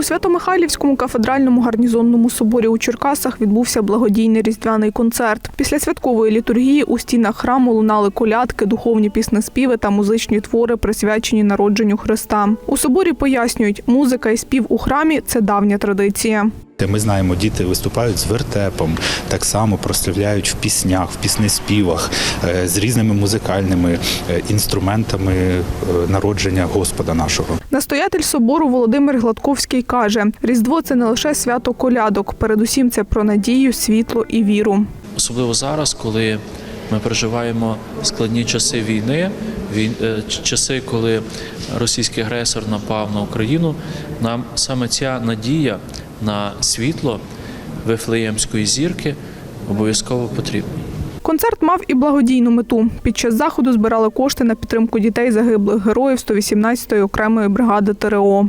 У Свято-Михайлівському кафедральному гарнізонному соборі у Черкасах відбувся благодійний різдвяний концерт. Після святкової літургії у стінах храму лунали колядки, духовні піснеспіви та музичні твори, присвячені народженню Христа. У соборі пояснюють, музика і спів у храмі це давня традиція. Де Ми знаємо, діти виступають з вертепом, так само прославляють в піснях, в піснеспівах е, з різними музикальними е, інструментами е, народження Господа нашого. Настоятель собору Володимир Гладковський каже: Різдво це не лише свято колядок, передусім це про надію, світло і віру. особливо зараз, коли ми переживаємо складні часи війни, вій- часи, коли російський агресор напав на Україну. Нам саме ця надія на світло Вифлеємської зірки обов'язково потрібно. Концерт мав і благодійну мету. Під час заходу збирали кошти на підтримку дітей загиблих героїв 118-ї окремої бригади ТРО.